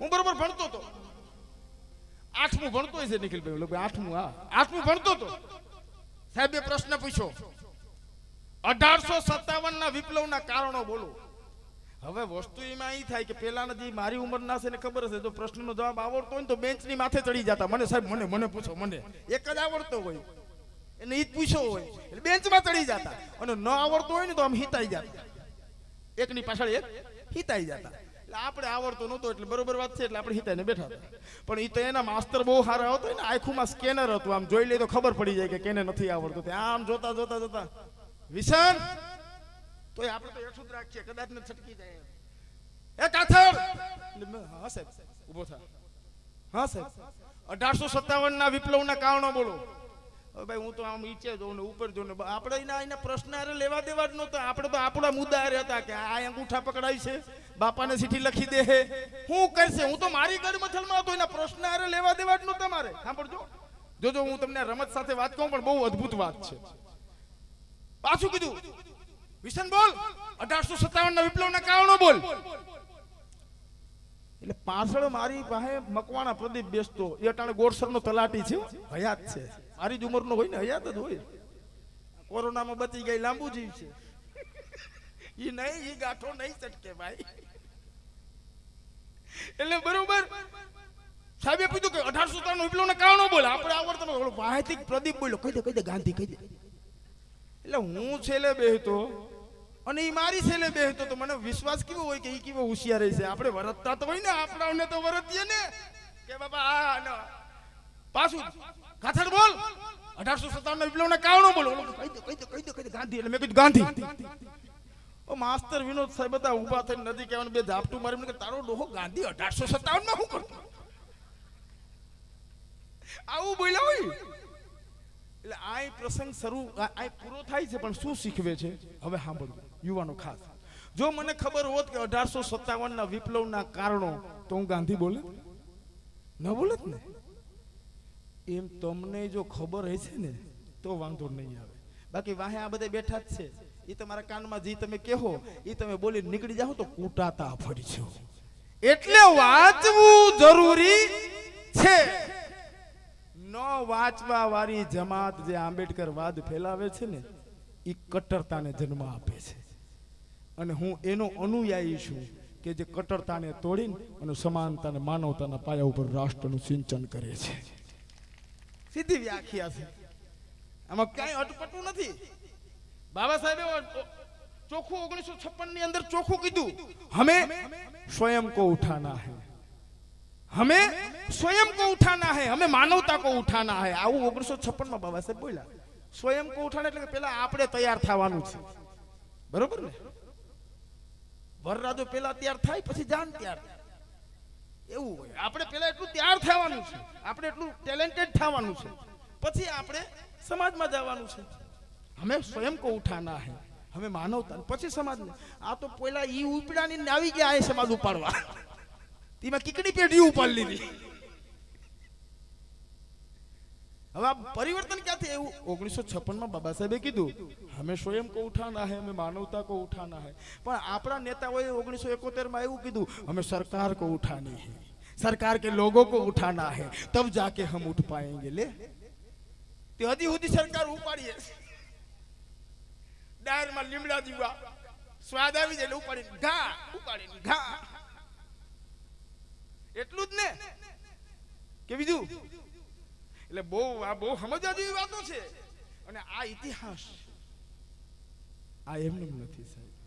હું બરોબર ભણતો હતો આઠમું ભણતો છે નિખિલભાઈ ભાઈ આઠમું, હા. આઠમું ભણતો હતો સાહેબે પ્રશ્ન પૂછ્યો, અઢારસો સત્તાવન ના વિપ્લવના કારણો બોલો. હવે વસ્તુ એમાં એ થાય કે પેલાના જે મારી ઉંમરના છે ને ખબર હશે, જો પ્રશ્નનો જવાબ આવડતો હોય ને તો બેન્ચની માથે ચડી જતા. મને સાહેબ, મને મને પૂછો, મને. એક જ આવડતો હોય. એને ઈ જ પૂછ્યો હોય. એટલે બેન્ચમાં ચડી જતા. અને ન આવડતો હોય ને તો આમ હિતાઈ જતા. એકની પાછળ એક હિતાઈ જતા. આપણે આવડતો નહોતો, એટલે બરોબર વાત છે, એટલે આપણે હિતાઈને બેઠા પણ એ તો એના માસ્તર બહુ સારા હતો ને, આખુંમાં સ્કેનર હતું, આમ જોઈ લે તો ખબર પડી જાય કે કેને નથી આવડતું આમ જોતા જોતા જોતા. વિશન તો આપણે તો એટલું જ રાખીએ, કદાચ ને છટકી જાય એ કાથર હા, સાહેબ. થા. હા, સાહેબ. અઢારસો સત્તાવન ના વિપ્લવના કારણો બોલો. ભાઈ, હું તો આમ ઈચ્છે જોઉં ને ઉપર જોઉં ને આપણે એના પ્રશ્ન હારે લેવા દેવા જ નહોતા આપણે તો આપણા મુદ્દા રહેતા હતા કે આ અંગૂઠા પકડાય છે, બાપાને ચીઠી લખી દે હે. હું કરશે? હું તો મારી ઘર મથલમાં હતો, એના પ્રશ્ન હારે લેવા દેવા જ નહોતા મારે સાંભળજો. જોજો, હું તમને રમત સાથે વાત કહું, પણ બહુ અદ્ભુત વાત છે. પાછું કીધું. વિશન બોલ. અઢારસો સત્તાવન ના વિપ્લવના કારણો બોલ. એટલે પાછળ મારી પાસે મકવાણા પ્રદીપ બેસતો. એ અટાણે ગોરસરનો તલાટી છે, હો. હયાત છે. મારી જ ઉંમરનો હોય ને, હયાત જ હોય. કોરોનામાં બચી ગઈ, લાંબુ જીવ છે. ઈ નહીં, ઈ ગાંઠો નહીં ચટકે ભાઈ. એટલે બરોબર. સાહેબે કીધું કે અઢારસો ત્રણ ઉપલો ને કારણો બોલે? આપણે આવડતો ઓલો પ્રદીપ બોલ્યો, કહી દે કહી દે, ગાંધી, કહી દે. એટલે હું છેલ્લે બેહતો અને ઈ મારી છેલ્લે બેહતો, તો મને વિશ્વાસ કેવો હોય કે ઈ કેવો હોશિયાર છે આપણે વરતતા તો હોય ને આપણાને તો વરતીએ ને. કે બાબા આ. પાછું કાથડ બોલ. અઢારસો સત્તાવન વિપ્લવના કારણો બોલો. ઓલો કહી દે કહી દે કહી દે કહી દે. ગાંધી, એટલે મેં કીધું ગાંધી. ઓ માસ્તર વિનોદ સાહેબ હતા, ઊભા થઈને નદી કહેવાનું બે ઝાપટું મારી કે તારો ડોહો ગાંધી અઢારસો સત્તાવનમાં શું કરતો? આવું બોલ્યા હોય. એટલે આ પ્રસંગ શરૂ, આ આ પૂરો થાય છે, પણ શું શીખવે છે? હવે સાંભળો યુવાનો ખાસ. જો મને ખબર હોત કે અઢારસો સત્તાવન ના વિપ્લવના કારણો, તો હું ગાંધી બોલે? ન બોલત ને? એમ તમને જો ખબર હશે ને, તો વાંધો નહીં આવે. બાકી વાહે આ બધા બેઠા જ છે. એ તમારા કાનમાં જે તમે કહો એ તમે બોલી નીકળી જાઓ તો કૂટાતા ફરજો એટલે વાંચવું જરૂરી છે. ન વાંચવા વાળી જમાત જે આંબેડકર વાદ ફેલાવે છે ને એ કટ્ટરતાને જન્મ આપે છે. અને હું એનો અનુયાયી છું કે જે કટ્ટરતાને તોડીને અને સમાનતાને, માનવતાના પાયા ઉપર રાષ્ટ્રનું સિંચન કરે છે. સીધી વ્યાખ્યા છે. આમાં કઈ અટપટું નથી. બાબા સાહેબે ચોખ્ખું ઓગણીસો છપ્પનની અંદર ચોખ્ખું કીધું. હમે સ્વયં કો ઉઠાના હે. હમે સ્વયં કો ઉઠાના હે. હમે માનવતા કો ઉઠાના હે. આવું ઓગણીસો છપ્પનમાં બાબા સાહેબ બોલ્યા. સ્વયં કો ઉઠાના એટલે પેલા આપણે તૈયાર થવાનું છે. બરોબર ને? વરરાજો પેલા તૈયાર થાય, પછી જાન તૈયાર થાય. એવું હોય. આપણે પેલા એટલું તૈયાર થવાનું છે. આપણે એટલું ટેલેન્ટેડ થવાનું છે. પછી આપણે સમાજમાં જવાનું છે. હમે સ્વયં કો ઉઠાના હે. હવે માનવતા પછી સમાજને. આ તો પહેલા ઈ ઉપડાની આવી ગયા આ સમાજ ઉપાડવા. તેમાં કીકડી પેઢી ઉપાડી લીધી. હવે પરિવર્તન ક્યાંથી એવું ઓગણીસો છપ્પનમાં બાબા સાહેબે કીધું હમે સ્વયં કો ઉઠાના હે, અમે માનવતા કો ઉઠાના હે. પણ આપણા નેતાઓએ ઓગણીસો એકોતેરમાં એવું કીધું, અમે સરકાર કો ઉઠાની હે, સરકાર કે લોગો કો ઉઠાના હે, તબ જાકે હમ ઉઠ પાએંગે લે. તે હજી સુધી સરકાર ઉપાડીએ. ડાયરમાં લીમડા જીવા સ્વાદ આવી જાય ઉપાડીને ઘા ઉપાડીને ઘા. એટલું જ ને? કે બીજું? એટલે બહુ આ બહુ સમજવા જેવી વાતો છે. અને આ ઇતિહાસ, આ એમનું નથી સાહેબ.